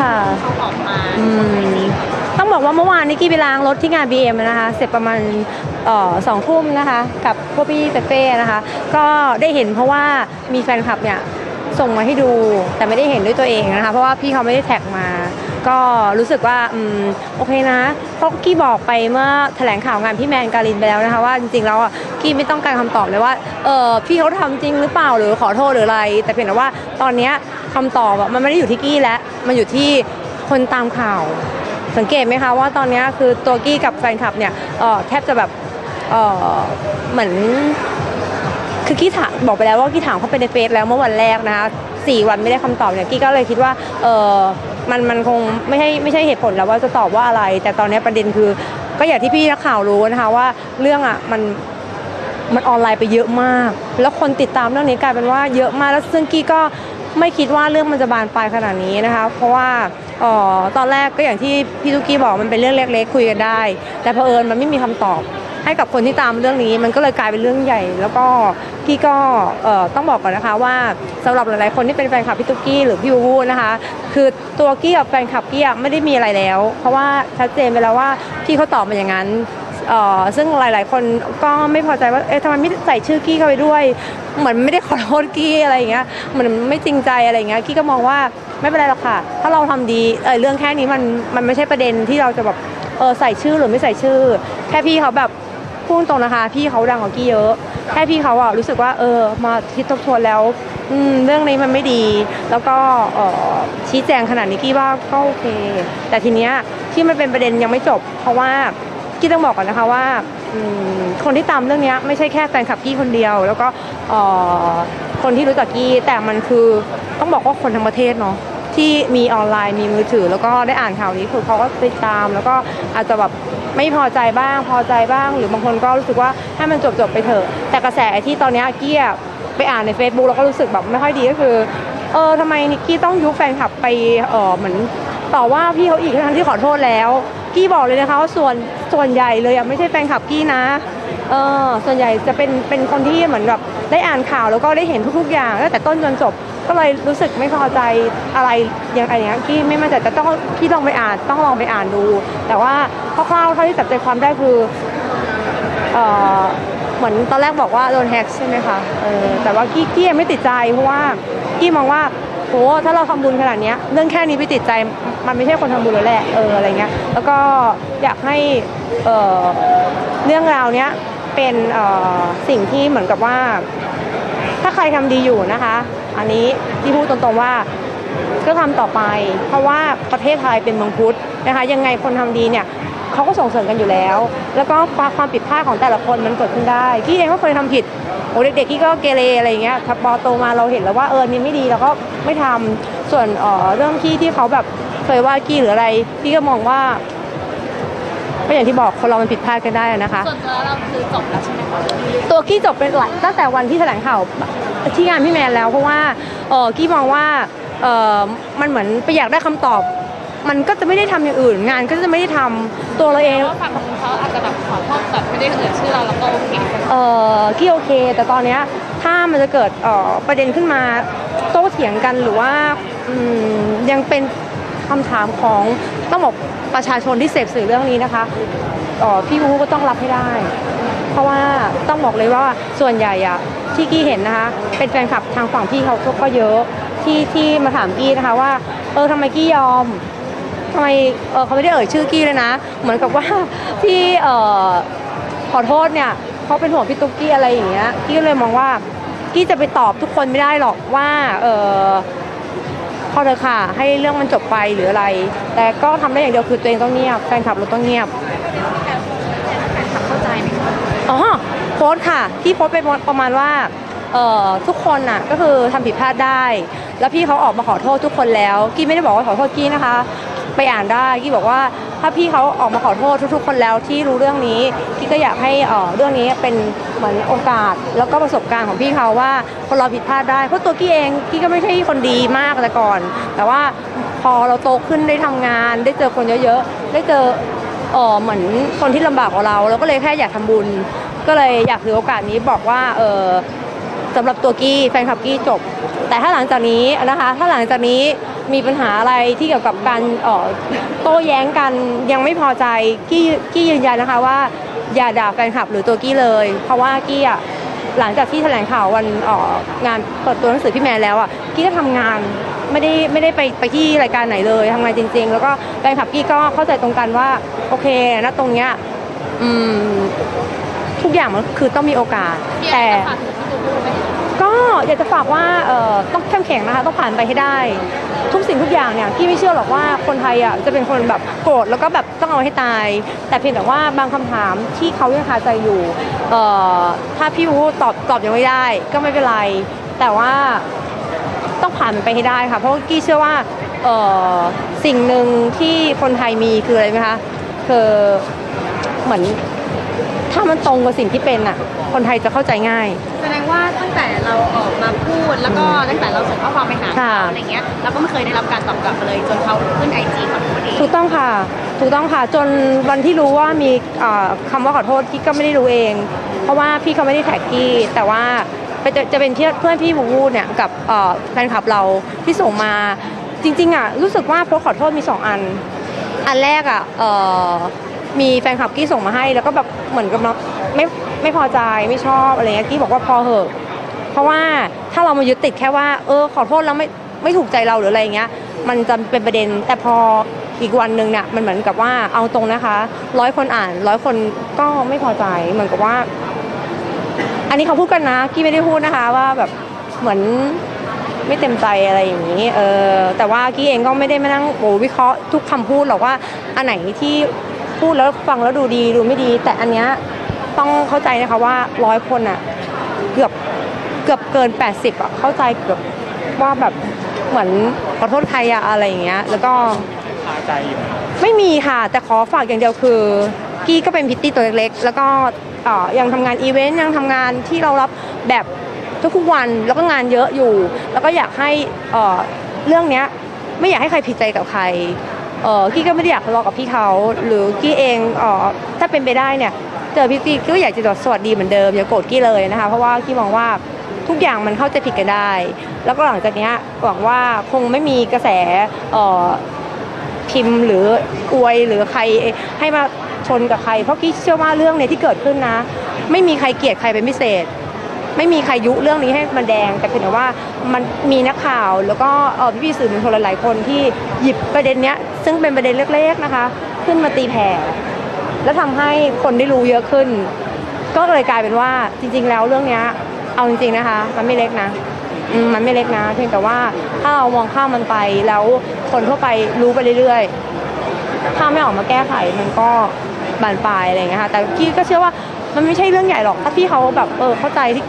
ค่ะเขาออกมาอืมต้องบอกว่าเมื่อวานนี้กี้ไปล้างรถที่งาน BM นะคะ เสร็จประมาณเอ่อสองทุ่มนะคะ กับพวกพี่เต้เป้นะคะ ก็ได้เห็นเพราะว่ามีแฟนคลับเนี่ยส่งมาให้ดูแต่ไม่ได้เห็นด้วยตัวเองนะคะ เพราะว่าพี่เขาไม่ได้แท็กมา ก็รู้สึกว่าอืมโอเคนะเพราะกี้บอกไปเมื่อแถลงข่าวงานพี่แมนการินไปแล้วนะคะว่าจริงๆแล้วอะกี้ไม่ต้องการคำตอบเลยว่าเออพี่เขาทำจริงหรือเปล่าหรือขอโทษหรืออะไร แต่เพียงแต่ว่าตอนเนี้ยคำตอบอะมันไม่ได้อยู่ที่กี้แล้ว มันอยู่ที่คนตามข่าว สังเกตไหมคะว่าตอนนี้คือตัวกี้กับแฟนคลับเนี่ยแทบจะแบบเอ่อเหมือนคือกี้ถามบอกไปแล้วว่ากี้ถามเขาไปในเฟซแล้วเมื่อวันแรกนะคะสี่วันไม่ได้คำตอบเนี่ยกี้ก็เลยคิดว่าเออมันมันคงไม่ใช่ไม่ใช่เหตุผลแล้วว่าจะตอบว่าอะไร แต่ตอนนี้ประเด็นคือ ก็อย่างที่พี่นักข่าวรู้นะคะว่าเรื่องอะมันมันออนไลน์ไปเยอะมาก แล้วคนติดตามเรื่องนี้กลายเป็นว่าเยอะมากแล้วซึ่งกี้ก็ ไม่คิดว่าเรื่องมันจะบานปลายขนาดนี้นะคะ เพราะว่าออตอนแรกก็อย่างที่พี่ทุกกี้บอกมันเป็นเรื่องเล็กๆคุยกันได้ แต่เผอิญมันไม่มีคำตอบให้กับคนที่ตามเรื่องนี้มันก็เลยกลายเป็นเรื่องใหญ่ แล้วก็กี้ก็ต้องบอกก่อนนะคะว่าสำหรับหลายๆคนที่เป็นแฟนคลับพี่ตุ๊กกี้หรือพี่วูวูนะคะ คือตัวกี้กับแฟนคลับกี้ไม่ได้มีอะไรแล้ว เพราะว่าชัดเจนไปแล้วว่าพี่เขาตอบมาอย่างนั้น ซึ่งหลาย ๆ คนก็ไม่พอใจว่าเอ๊ะทำไมไม่ใส่ชื่อกี้เข้าไปด้วย เหมือนไม่ได้ขอโทษกี้อะไรอย่างเงี้ยเหมือนไม่จริงใจอะไรอย่างเงี้ยกี้ก็มองว่าไม่เป็นไรหรอกค่ะ ถ้าเราทำดีเออเรื่องแค่นี้มันมันไม่ใช่ประเด็นที่เราจะแบบเออใส่ชื่อหรือไม่ใส่ชื่อ แค่พี่เขาแบบพูดตรงนะคะ พี่เขาดังกว่ากี้เยอะ แค่พี่เขาอะรู้สึกว่าเออมาคิดทบทวนแล้วอืมเรื่องนี้มันไม่ดี แล้วก็เออชี้แจงขนาดนี้กี้ว่าก็โอเค แต่ทีเนี้ยที่มันเป็นประเด็นยังไม่จบ เพราะว่า กี้ต้องบอกก่อนนะคะว่าคนที่ตามเรื่องนี้ไม่ใช่แค่แฟนคลับกี้คนเดียว แล้วก็คนที่รู้จักกี้แต่มันคือต้องบอกว่าคนทั้งประเทศเนาะที่มีออนไลน์มีมือถือ แล้วก็ได้อ่านข่าวนี้คือเขาก็ติดตาม แล้วก็อาจจะแบบไม่พอใจบ้างพอใจบ้าง หรือบางคนก็รู้สึกว่าให้มันจบจบไปเถอะ แต่กระแสที่ตอนนี้กี้ไปอ่านใน Facebook แล้วก็รู้สึกแบบไม่ค่อยดีก็คือเออทำไมนิกกี้ต้องยุแฟนคลับไปเออเหมือนต่อว่าพี่เขาอีกทั้งที่ขอโทษแล้ว กี้บอกเลยนะคะว่าส่วน ส่วนใหญ่เลยอะไม่ใช่แฟนคลับกี้นะเออส่วนใหญ่จะเป็นเป็นคนที่เหมือนแบบได้อ่านข่าวแล้วก็ได้เห็นทุกๆอย่างตั้งแต่ต้นจนจบก็เลยรู้สึกไม่พอใจอะไรอย่างไรอย่างเงี้ยที่ไม่มั่นใจแต่ต้องที่ลองไปอ่านต้องลองไปอ่านดู แต่ว่าคร่าวๆเท่าที่จับใจความได้คือเออเหมือนตอนแรกบอกว่าโดนแฮกใช่ไหมคะเออแต่ว่ากี้กี้ยังไม่ติดใจเพราะว่ากี้มองว่าโหถ้าเราทำบุญขนาดนี้เรื่องแค่นี้ไปติดใจมันไม่ใช่คนทำบุญแล้วแหละเอออะไรเงี้ยแล้วก็อยากให้ เเรื่องราวเนี้ยเป็นสิ่งที่เหมือนกับว่า ถ้าใครทำดีอยู่นะคะ อันนี้ที่พูดตรงๆว่าก็ทำต่อไป เพราะว่าประเทศไทยเป็นเมืองพุทธนะคะยังไงคนทำดีเนี่ยเขาก็ส่งเสริมกันอยู่แล้ว แล้วก็ความความผิดพลาดของแต่ละคนมันเกิดขึ้นได้พี่เองก็เคยทำผิดโอ้เด็กๆที่ก็เกเรอะไรเงี้ยพอโตมาเราเห็นแล้วว่าเออนี่ไม่ดีเราก็ไม่ทำส่วนเอ่อเรื่องที่ที่เขาแบบเคยว่ากี้หรืออะไรพี่ก็มองว่า ก็อย่างที่บอกคนเรามันผิดพลาดกันได้นะคะส่วนตัวเราคือจบแล้วใช่ไหมคะตัวกี้จบเป็นหลักตั้งแต่วันที่แถลงข่าวที่งานพี่แมนแล้ว เพราะว่าเออกี้มองว่าเออมันเหมือนไปอยากได้คำตอบ มันก็จะไม่ได้ทำอย่างอื่น งานก็จะไม่ได้ทำตัวเราเองเพราะว่าฝั่งนู้นเขาอาจจะแบบขอโทษแบบไม่ได้เอ่ยชื่อเราแล้วก็โอเคเออกี้โอเค แต่ตอนเนี้ยถ้ามันจะเกิดเอ่อประเด็นขึ้นมาโต้เถียงกันหรือว่าอืมยังเป็นคำถามของ ต้องบอกประชาชนที่เสพสื่อเรื่องนี้นะคะออพี่วูก็ต้องรับให้ได้ เพราะว่าต้องบอกเลยว่าส่วนใหญ่อะที่กี้เห็นนะคะ เป็นแฟนคลับทางฝั่งพี่เขาก็เยอะที่ที่มาถามกี้นะคะว่าเออทำไมกี้ยอมทำไมเออเขาไม่ได้เอ่ยชื่อกี้เลยนะ เหมือนกับว่าที่เออขอโทษเนี่ยเขาเป็นห่วงพี่ตุ๊กกี้อะไรอย่างเงี้ยกี้เลยมองว่ากี้จะไปตอบทุกคนไม่ได้หรอกว่าเออ พอเถอะค่ะ ให้เรื่องมันจบไปหรืออะไร แต่ก็ทำได้อย่างเดียวคือตัวเองต้องเงียบแฟนคลับเราต้องเงียบเข้าใจไหมคะอ๋อโพสต์ค่ะพี่โพสต์ไปประมาณว่าเอ่อทุกคนน่ะก็คือทำผิดพลาดได้ แล้วพี่เขาออกมาขอโทษทุกคนแล้ว กี้ไม่ได้บอกว่าขอโทษกี้นะคะ ไปอ่านได้กี้บอกว่า ถ้าพี่เขาออกมาขอโทษทุก ๆ คนแล้วที่รู้เรื่องนี้กี้ก็อยากให้เออเรื่องนี้เป็นเหมือนโอกาส แล้วก็ประสบการณ์ของพี่เขาว่าคนเราผิดพลาดได้เพราะตัวกี้เองกี้ก็ไม่ใช่คนดีมากแต่ก่อน แต่ว่าพอเราโตขึ้นได้ทำงาน ได้เจอคนเยอะๆได้เจอเออเหมือนคนที่ลำบากกว่าเราเราก็เลยแค่อยากทำบุญ ก็เลยอยากถือโอกาสนี้บอกว่าเออสำหรับตัวกี้แฟนคลับกี้จบ แต่ถ้าหลังจากนี้นะคะ ถ้าหลังจากนี้ มีปัญหาอะไรที่เกี่ยวกับการออโต้แย้งกันยังไม่พอใจกี้กี้ยืนยันนะคะว่า อย่าด่าแฟนคลับหรือตัวกี้เลย เพราะว่ากี้อะหลังจากที่แถลงข่าววันเอ่องานเปิดตัวหนังสือพี่แมนแล้วอะกี้ก็ทำงานไม่ได้ไม่ได้ไปไปที่รายการไหนเลยทำงานจริง ๆ แล้วก็แฟนคลับกี้ก็เข้าใจตรงกันว่าโอเคนะตรงเนี้ยอืมทุกอย่างมันคือต้องมีโอกาส แต่ อยากจะฝากว่าต้องเข้มแข็งนะคะต้องผ่านไปให้ได้ ทุกสิ่งทุกอย่างเนี่ยพี่ไม่เชื่อหรอกว่าคนไทยอะจะเป็นคนแบบโกรธแล้วก็แบบต้องเอาให้ตาย แต่เพียงแต่ว่าบางคำถามที่เขายังคาใจอยู่ถ้าพี่วูตอบตอบยังไม่ได้ ก็ไม่เป็นไร แต่ว่าต้องผ่านไปให้ได้ค่ะเพราะกี้เชื่อว่าสิ่งหนึ่งที่คนไทยมีคืออะไรไหมคะคือเหมือน ถ้ามันตรงกับสิ่งที่เป็นอะ คนไทยจะเข้าใจง่าย แสดงว่าตั้งแต่เราออกมาพูดแล้วก็ตั้งแต่เราส่งข้อความไปหาค่ะเขาอะไรเงี้ยเราก็ไม่เคยได้รับการตอบกลับมาเลยจนเขาขึ้นไอจีขอโทษเองถูกต้องค่ะ ถูกต้องค่ะ จนวันที่รู้ว่ามีเอ่อคำว่าขอโทษพี่ก็ไม่ได้รู้เอง เพราะว่าพี่เขาไม่ได้แท็กกี้แต่ว่าเป็นจะจะเป็นเพื่อนเพื่อนพี่บูบูเนี่ยกับเอ่อแฟนคลับเราที่ส่งมา จริงๆอะรู้สึกว่าโพสต์ขอโทษมีสองอัน อันแรกอะเอ่อ มีแฟนคลับกี้ส่งมาให้ แล้วก็แบบเหมือนกับไม่ไม่พอใจไม่ชอบอะไรเงี้ยกี้บอกว่าพอเหอะ เพราะว่าถ้าเรามายึดติดแค่ว่า เออ ขอโทษแล้วไม่ไม่ถูกใจเราหรืออะไรเงี้ย มันจะเป็นประเด็นแต่พออีกวันหนึ่งเนี่ยมันเหมือนกับว่าเอาตรงนะคะร้อยคนอ่านร้อยคนก็ไม่พอใจเหมือนกับว่า อันนี้เขาพูดกันนะกี้ไม่ได้พูดนะคะว่าแบบเหมือนไม่เต็มใจอะไรอย่างนี้เออแต่ว่ากี้เองก็ไม่ได้มานั่งโอ้วิเคราะห์ทุกคำพูดหรอกว่าอันไหนที่ พูดแล้วฟังแล้วดูดีดูไม่ดี แต่อันเนี้ยต้องเข้าใจนะคะว่าร้อยคนอะเกือบเกือบเกิน 80อะเข้าใจเกือบว่าแบบเหมือนขอโทษใครอะอะไรอย่างเงี้ยแล้วก็คาใจอยู่ไม่มีค่ะ แต่ขอฝากอย่างเดียวคือกี้ก็เป็นพิตตี้ตัวเล็กๆ แล้วก็อ่อยังทำงานอีเวนต์ยังทำงานที่เรารับแบบทุกวันแล้วก็งานเยอะอยู่ แล้วก็อยากให้เอ่อเรื่องเนี้ยไม่อยากให้ใครผิดใจกับใคร เออกี้ก็ไม่ได้อยากทะเลาะกับพี่เขาหรือกี้เองเออถ้าเป็นไปได้เนี่ยเจอพี่กี้ก็อยากจะสวัสดีเหมือนเดิมอย่าโกรธกี้เลยนะคะเพราะว่ากี้มองว่าทุกอย่างมันเข้าใจผิดกันได้ แล้วก็หลังจากนี้หวังว่าคงไม่มีกระแสเอ่อพิมพ์หรืออวยหรือใครให้มาชนกับใคร เพราะกี้เชื่อว่าเรื่องเนี้ยที่เกิดขึ้นนะ ไม่มีใครเกลียดใครเป็นพิเศษ ไม่มีใครยุเรื่องนี้ให้มันแดง แต่เพียงแต่ว่ามันมีนักข่าวแล้วก็เอ่พี่ๆสื่อมวลชนหลายๆคนที่หยิบประเด็นเนี้ยซึ่งเป็นประเด็นเล็กๆนะคะ ขึ้นมาตีแผ่แล้วทำให้คนได้รู้เยอะขึ้น ก็เลยกลายเป็นว่าจริง ๆ แล้วเรื่องเนี้ยเอาจริง ๆนะคะ มันไม่เล็กนะมันไม่เล็กนะ เพียงแต่ว่าถ้าเรามองข้ามมันไปแล้วคนทั่วไปรู้ไปเรื่อยๆ ถ้าไม่ออกมาแก้ไขมันก็บานปลายอะไรอย่างเงี้ยค่ะแต่กี้ก็เชื่อว่ามันไม่ใช่เรื่องใหญ่หรอกถ้าพี่เขาแบบเออเข้าใจที่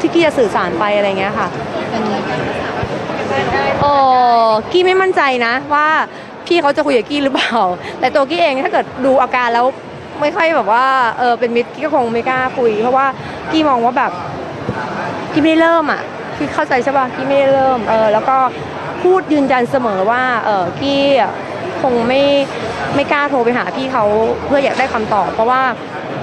ที่กี้จะสื่อสารไปอะไรเงี้ยค่ะเออกี้ไม่มั่นใจนะว่าพี่เขาจะคุยกับกี้หรือเปล่า แต่ตัวกี้เองถ้าเกิดดูอาการแล้วไม่ค่อยแบบว่าเออเป็นมิตรกี้ก็คงไม่กล้าคุย เพราะว่ากี้มองว่าแบบกี้ไม่ได้เริ่มอะพี่เข้าใจใช่ป่ะกี้ไม่ได้เริ่มเออแล้วก็พูดยืนยันเสมอว่าเออกี้คงไม่ไม่กล้าโทรไปหาพี่เขาเพื่ออยากได้คำตอบ เพราะว่า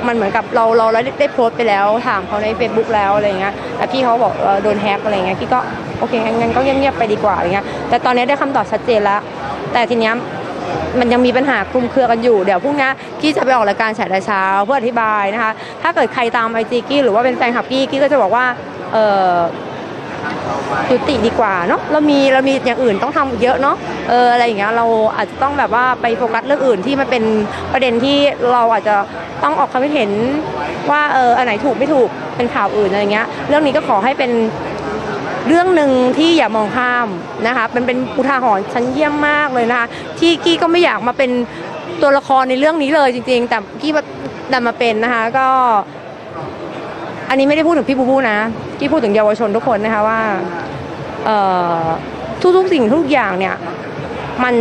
มันเหมือนกับเราเราได้ได้โพสต์ไปแล้วถามเขาใน Facebook แล้วอะไรเงี้ยแต่พี่เขาบอกโดนแฮกอะไรเงี้ยพี่ก็โอเคงั้นงั้นก็เงียบๆไปดีกว่าอะไรเงี้ยแต่ตอนนี้ได้คำตอบชัดเจนแล้ว แต่ทีเนี้ยมันยังมีปัญหาคลุมเครือกันอยู่ เดี๋ยวพรุ่งนี้กี้จะไปออกรายการแฉแต่เช้าเพื่ออธิบายนะคะ ถ้าเกิดใครตามไอจีกี้หรือว่าเป็นแฟนคลับกี้กี้ก็จะบอกว่าเออ ยุติดีกว่าเนาะเรามีเรามีอย่างอื่นต้องทำเยอะเนาะเอออะไรอย่างเงี้ยเราอาจจะต้องแบบว่าไปโฟกัสเรื่องอื่นที่มันเป็นประเด็นที่เราอาจจะต้องออกความคิดเห็นว่าเอออันไหนถูกไม่ถูกเป็นข่าวอื่นอะไรเงี้ยเรื่องนี้ก็ขอให้เป็นเรื่องหนึ่งที่อย่ามองข้ามนะคะมันเป็นอุทาหรณ์ชั้นเยี่ยมมากเลยนะคะที่กี้ก็ไม่อยากมาเป็นตัวละครในเรื่องนี้เลยจริง ๆ แต่กี้ดันมาเป็นนะคะก็ อันนี้ไม่ได้พูดถึงพี่บูบูนะกี้พูดถึงเยาวชนทุกคนนะคะว่าเอ่อทุกๆสิ่งทุกอย่างเนี่ยมัน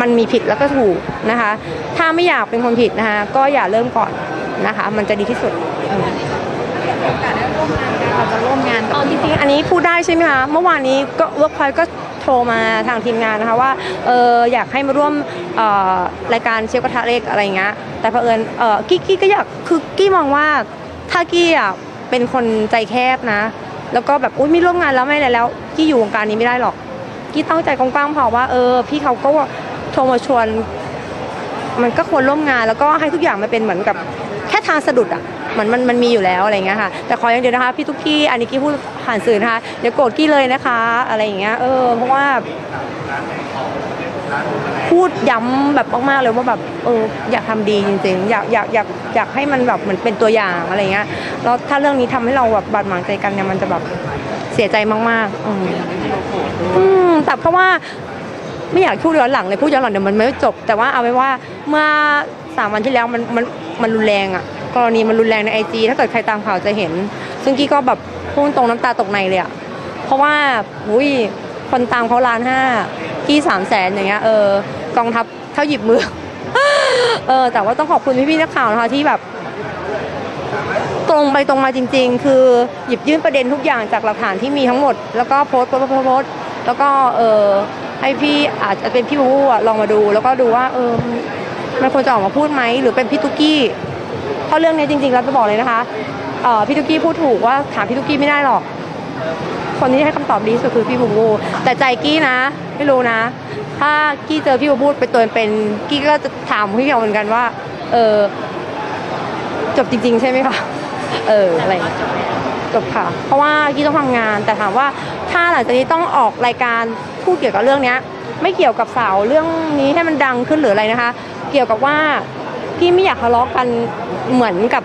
มันมีผิดแล้วก็ถูกนะคะ ถ้าไม่อยากเป็นคนผิดนะคะก็อย่าเริ่มก่อนนะคะ มันจะดีที่สุดเราจะร่วมงานเอาจริงๆอันนี้พูดได้ใช่ไหมคะ เมื่อวานนี้ก็เวิร์กพอยก็โทรมาทางทีมงานนะคะว่าเอออยากให้มาร่วมเอ่อรายการเชฟกระทะเล็กอะไรอย่างเงี้ยแต่เผอิญเออกี้กี้ก็อยากคือกี้มองว่า ถ้ากี้อะเป็นคนใจแคบนะ แล้วก็แบบอุ้ยไม่ร่วมงานแล้วไม่อะไรแล้วกี้อยู่วงการนี้ไม่ได้หรอกกี้กี้ตั้งใจกว้างๆพอว่าเออ พี่เขาก็โทรมาชวน มันก็ควรร่วมงาน แล้วก็ให้ทุกอย่างมันเป็นเหมือนกับแค่ทางสะดุดอะเหมือนมันมันมีอยู่แล้วอะไรเงี้ยค่ะแต่ขออย่างเดียวนะคะพี่ตุ๊กกี้อันนี้กี้พูดผ่านสื่อนะคะเดี๋ยวโกรธกี้เลยนะคะ อะไรอย่างเงี้ยเออเพราะว่า พูดย้ำแบบมากๆเลยว่าแบบเอออยากทำดีจริงๆ อยากอยากอยากอยากให้มันแบบเหมือนเป็นตัวอย่างอะไรเงี้ยแล้วถ้าเรื่องนี้ทำให้เราแบบบาดหมางใจกันเนี่ยมันจะแบบเสียใจมากๆอืมอืมแต่เพราะว่าไม่อยากพูดย้อนหลังเลยพูดย้อนหลังเดี๋ยวมันไม่จบ แต่ว่าเอาไว้ว่าเมื่อสามวันที่แล้วมันมันมันรุนแรงอะกรณีมันรุนแรงในไอจีถ้าเกิดใครตามข่าวจะเห็น ซึ่งกี้ก็แบบพูดตรงน้ำตาตกในเลยอะเพราะว่าอุ้ยคนตามเขาล้านห้ากี้สามแสนอย่างเงี้ยเออ กองทัพเท่าหยิบมือ เออแต่ว่าต้องขอบคุณพี่ๆนักข่าวนะคะที่แบบ ตรงไปตรงมาจริง ๆ คือหยิบยื่นประเด็นทุกอย่างจากหลักฐานที่มีทั้งหมด แล้วก็โพสต์โพสต์โพสต์โพสต์แล้วก็เออให้พี่อาจจะเป็นพี่บูบูอะลองมาดู แล้วก็ดูว่าเออมันควรจะออกมาพูดไหมหรือเป็นพี่ตุ๊กกี้เพราะเรื่องนี้จริงๆเราจะบอกเลยนะคะเออพี่ตุ๊กกี้พูดถูกว่าถามพี่ตุ๊กกี้ไม่ได้หรอก คนที่ให้คำตอบดีสุดคือพี่บูบูแต่ใจกี้นะ ไม่รู้นะ ถ้ากี้เจอพี่บูบูเป็นตัวเป็นกี้ก็จะถามพี่เขาเหมือนกันว่า เออจบจริง ๆ ใช่ไหมคะเอออะไรจบค่ะ เพราะว่ากี้ต้องทำงาน แต่ถามว่าถ้าหลังจากนี้ต้องออกรายการพูดเกี่ยวกับเรื่องเนี้ย ไม่เกี่ยวกับสาวเรื่องนี้ให้มันดังขึ้นหรืออะไรนะคะ เกี่ยวกับว่าพี่ไม่อยากทะเลาะกันเหมือนกับ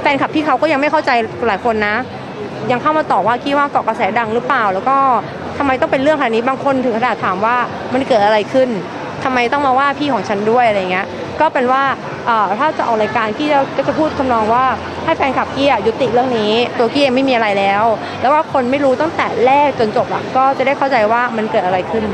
แฟนคลับพี่เขาก็ยังไม่เข้าใจหลายคนนะ ยังเข้ามาตอบว่ากี้ว่าเกาะกระแสดังหรือเปล่า แล้วก็ ทำไมต้องเป็นเรื่องขนาดนี้บางคนถึงขนาดถามว่ามันเกิดอะไรขึ้นทำไมต้องมาว่าพี่ของฉันด้วยอะไรเงี้ยก็เป็นว่าถ้าจะออกรายการกี้ก็จะพูดคำนองว่าให้แฟนคลับกี้ยุติเรื่องนี้ ตัวกี้เองไม่มีอะไรแล้ว แล้วว่าคนไม่รู้ตั้งแต่แรกจนจบอะก็จะได้เข้าใจว่ามันเกิดอะไรขึ้น